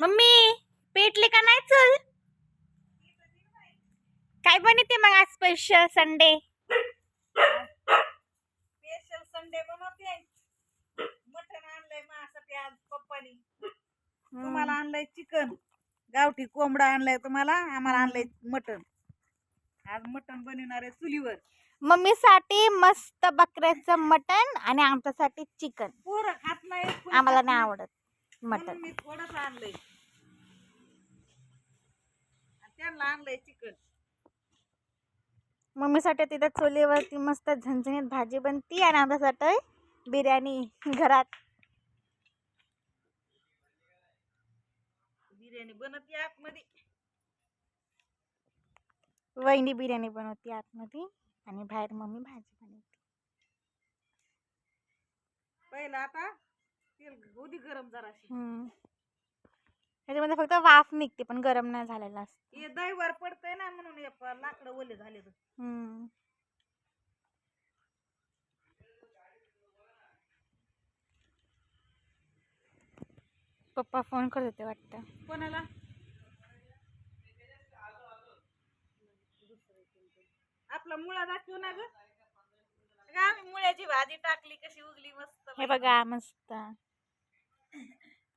Mummy पेटली का नाही चल? काय बनते मग आज स्पेशल संडे स्पेशल संडे बनवते. मटण आणलंय माझ्यासाठी आज पप्पानी. तुम्हाला आणलंय चिकन गावठी कोंबडा आणलाय तुम्हाला आम्हाला आणलंय मटण. आज मटण बनवणार आहे चुलीवर. मम्मी साठी मस्त बकऱ्याचं मटन आणि आमच्यासाठी चिकन पोरं खात नाही आम्हाला नाही आवडत. मटन मी थोडंच आणलंय. आणि त्यांना आणलंय चिकन. मम्मीसाठी तिथं चुलीवरती मस्त झणझणीत भाजी बनती आणि आमच्यासाठी बिर्याणी घरात. बिर्याणी बनवते आतमध्ये. वहिनी बिर्याणी बनवते आतमध्ये आणि बाहेर मम्मी भाजी बनवते. पहिलं आता तेल गरम जराशी. हम्म. त्याच्यामध्ये फक्त वाफ निघते पण गरम नाही झालेला असते हे दहीवर पडतंय ना म्हणून लाकडं ओले झाले. पप्पा फोन करत होते वाटतं. कोणाला? आपला मुळा दाखव ना ग. आम्ही मुळ्याची भाजी टाकली कशी उगली मस्त हे बघा मस्त.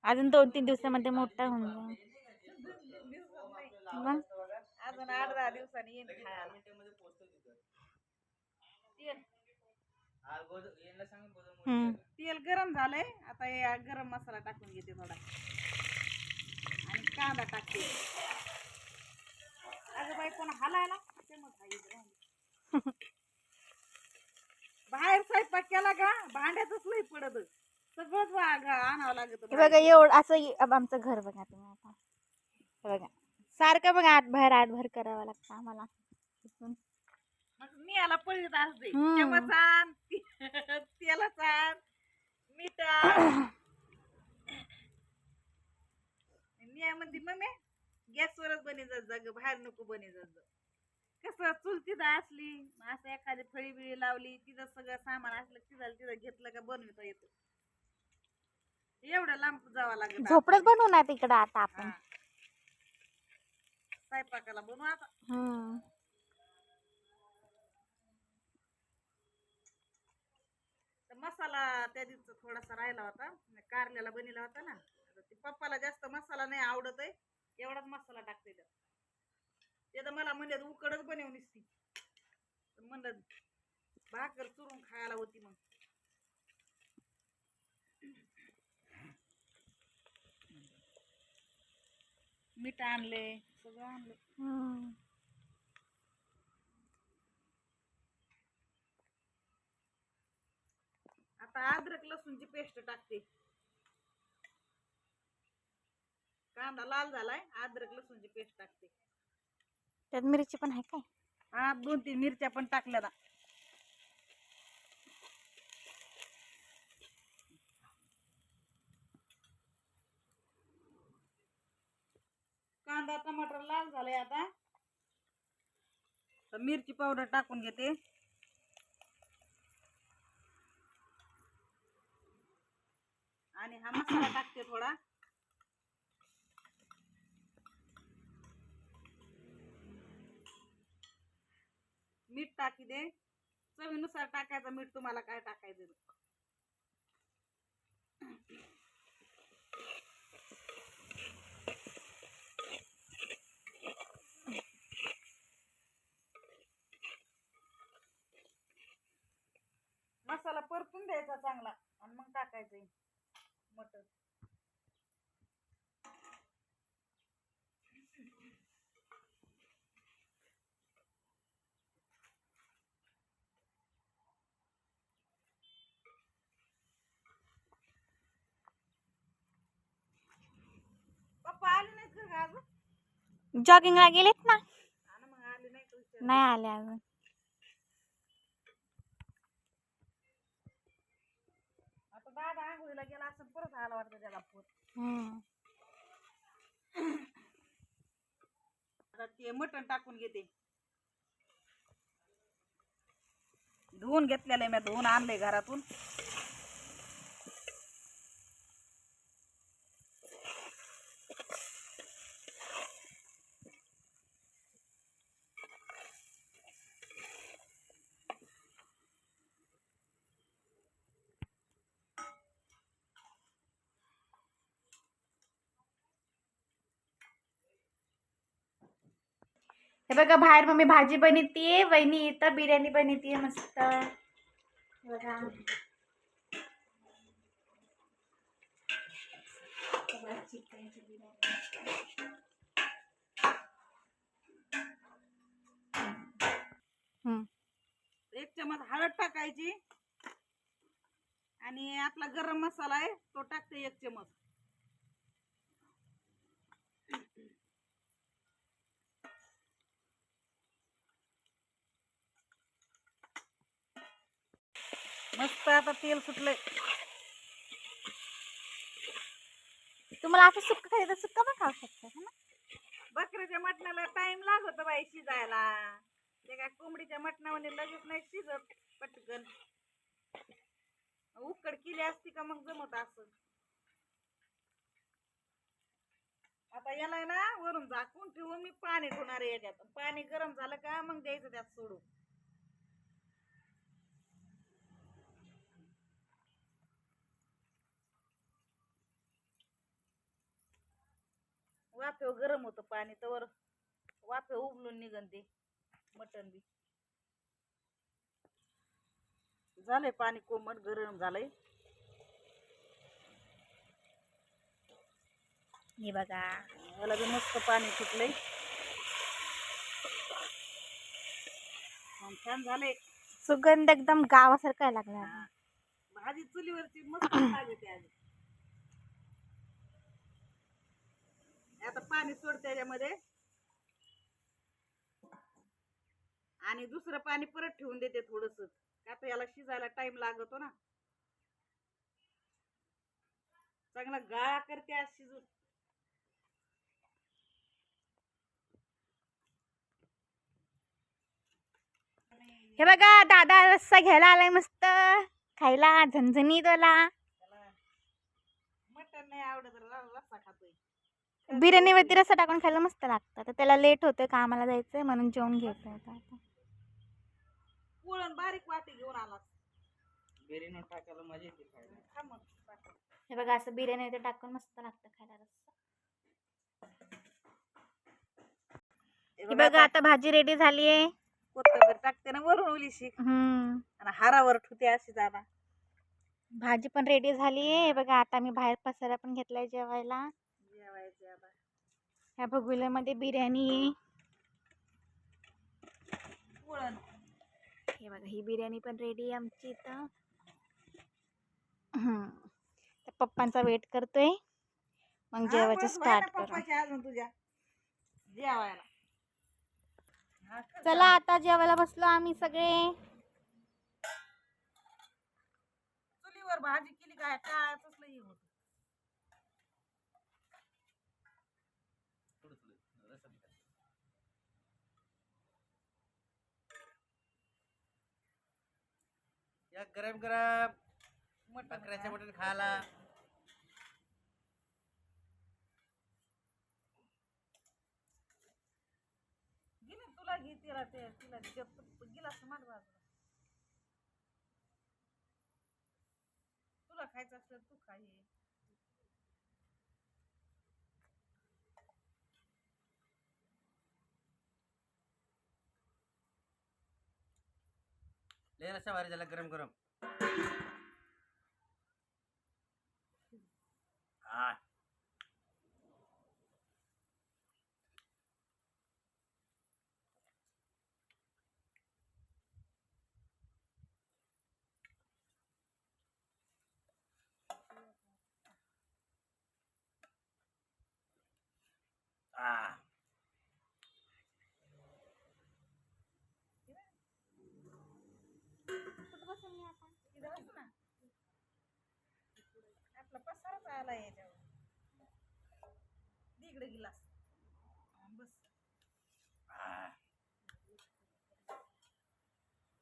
अजून दोन तीन दिवसामध्ये मोठा होऊन जाईल. अजून आठ दहा दिवसांनी येईन खायला. तेल. गरम झालंय. आता हे गरम मसाला टाकून घेते थोडा. आणि कांदा टाकते. अगं बाई कोण हलायला? ते मग. बाहेर स्वयंपाक केला का? भांड्यातच लई पडत. सगळंच वा- गा- आणावं लागत हे बघा एवढं असं अब आमचं घर बघा तुम्ही आता. हे बघा. सारखं बघा आत बाहेर आत बाहेर करावं लागतं आम्हाला. इथून. मग मी याला पळीत असते. हम्म. चमच आण तेलाच आण मीठ आण मी म्हणते मम्मी गॅसवरच बनी जात जा ग बाहेर नको बनी जात जा. कसं चुलतीत असली असं एखादी फळी बिळी लावली तिथं सगळं सामान असलं तिथं तिथं घेतलं का बनवता येतं. एवढं लांब जावं लागत झोपडत बनवू ना तिकडं आता आपण. स्वयंपाकाला बनवू आता. हम्म. तर मसाला त्या दिवशी थोडासा राहिला होता. मी कारल्याला बनवला होता ना. ते पप्पाला जास्त मसाला नाही आवडत आहे. एवढाच मसाला टाकते त्यात. ते तर मला म्हणले उकडच बनवून म्हणलं भाकर चुरून खायला होती मग. मीठ आणले सगळं आणलं. आता अद्रक लसूणची पेस्ट टाकते. कांदा लाल झालाय अद्रक लसूणची पेस्ट टाकते. त्यात मिरची पण आहे काय? हा दोन तीन मिरच्या पण टाकल्या ना. कांदा टमाटर लाल झालाय आता. तर मिरची पावडर टाकून घेते. आणि हा मसाला टाकते थोडा. मीठ टाकी दे. चवीनुसार टाकायचं मीठ तुम्हाला काय टाकायचं ते. मसाला परतून द्यायचा चांगला. आणि मग टाकायचं मटन पप्पा आले नाहीत का ग अजून? जॉगिंगला गेलेत ना? ना मग आले नाही नाही आले अजून. दादा आंघोळीला गेला असं परत आला वाटतं त्याला हम्म. आता ते मटण टाकून घेते. धुवून घेतलेलं आहे मी धुवून आणलंय घरातून. हे बघा बाहेर मम्मी भाजी बनवतीये वहिनी इथं बिर्याणी बनवतीये मस्त हे बघा सगळं चिकनची बिर्याणी. हम्म. एक चमच हळद टाकायची आणि आपला गरम मसाला आहे तो टाकते एक चमच मस्त आता तेल सुटलंय. तुम्हाला असं सुक्क खायचं सुक्क पण खाऊ शकता है ना? बकऱ्याच्या मटणाला टाइम लागत बाई शिजायला. ते काय कोंबडीच्या मटणामध्ये लगेच नाही शिजत पटकन. उकड केली असती का मग जमत असं. आता याला ना वरून झाकून ठेवून मी पाणी ठेवणार आहे याच्यात. पाणी गरम झालं का मग द्यायचं त्यात सोडून. वाफेव गरम होतं पाणी तर वाफेव उबलून निघन ते मटण बी. झालंय पाणी कोमट गरम झालंय. हे बघा. याला बी मस्त पाणी सुटलंय. छान झालंय. सुगंध एकदम गावासारखा लागला. भाजी चुलीवरची मस्त लागते आता पाणी सोडते त्याच्यामध्ये आणि दुसरं पाणी परत ठेवून देते थोडस. आता याला शिजायला टाइम लागतो ना. चांगला गाळा करते आज शिजून. हे बघा दादा रस्सा घ्यायला आलाय मस्त. खायला झणझणीत त्याला मटण नाही आवडत रस्सा खातोय. बिर्याणीवरती रस्सा टाकून खायला मस्त लागतं. तर त्याला लेट होतोय कामाला जायचंय म्हणून जेवण घ्यायचं आता. पुळण बारीक वाटी घेऊन आला. बिर्याणी टाकायला मजा येते खायला. खा मग टाका. हे बघा असं बिर्याणीवरती टाकून मस्त लागतं खायला रस्सा हे हे बघ आता भाजी रेडी झालीये. कोथिंबीर टाकते ना वरून ओलीशी हम्म. आणि हारावर ठुते अशी जाणार भाजी पण रेडी झालीये. हे बघा आता मी बाहेर पसारा पण घेतलाय जेवायला. आता ह्या भगुल्यामध्ये बिर्याणी हे बघा ही बिर्याणी पण रेडी आहे आमची इथं. पप्पांचा वेट करतोय. मग जेवायचं स्टार्ट करू. तुझ्या. जेवायला. चला आता जेवायला बसलो आम्ही सगळे. चुलीवर भाजी केली काय काळाच लई होत थोडं थोडं रस्सा बी टाक. या गरम गरम मटण बकऱ्याचे मटण खायला. घे तुला घे तिला ते तिला गिलास मांड बाजूला तुला खायचं असलं तू खाई हे. लय रस्सा भारी झाला गरम गरम हा कुठं बसू मी आता? इथं बस ना आपला पसारच आला याच्यावर दे इकडे गिलास बस Ah.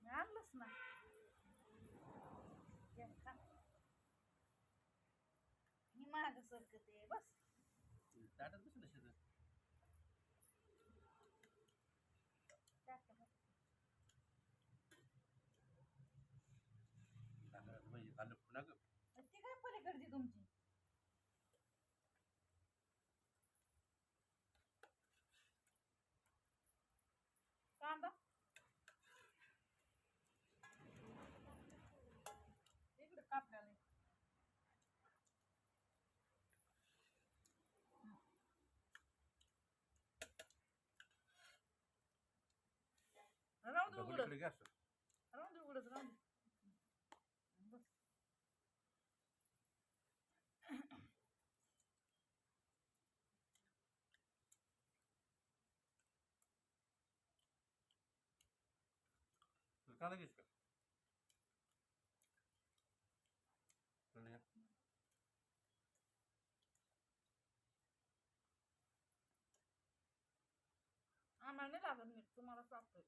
आणलंच ना मी माग सरकते बस ताटात घालू पुन्हा ग. ती काय पलीकडची तुमची? कांदा. इकडे कापल्याला राहू दे उघडत पलीकडे घ्या राहू दे उघडत राहू दे. कांदा घेस का आम्हाला नाही लागत मीठ तुम्हाला लागतोय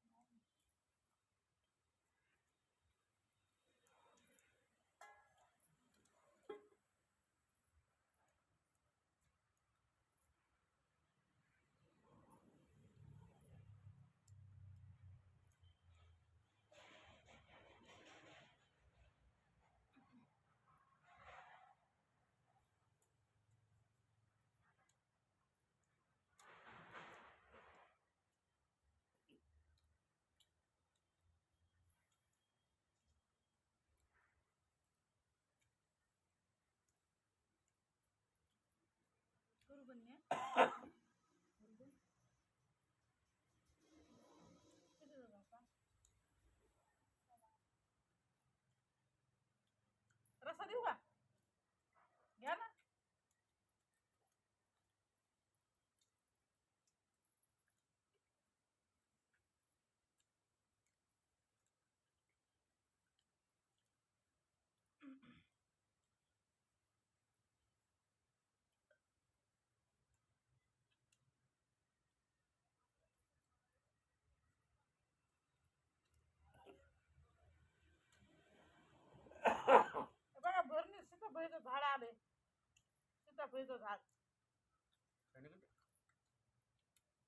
करू बन्या करू बन. किती झालं आता? रसा देऊ का घ्या ना हे बघा भरणी सीताफळीचं झाड आले सीताफळीचं झाड काय नाही का?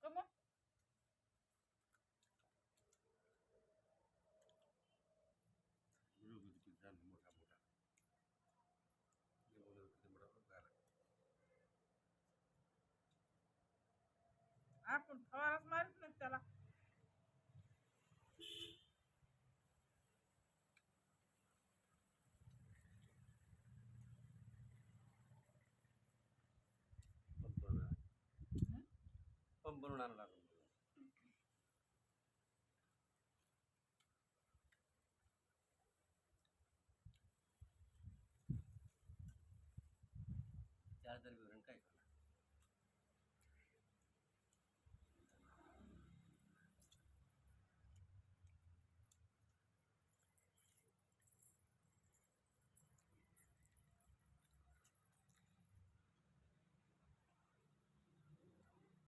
का मग मुलगा किती झाला मोठा मोठा हे मुलगा किती मोठा झाला आपण फवाराच मारित नाही त्याला पंप बनवून पंप बनवून आणावं लागेल मला. काय करणार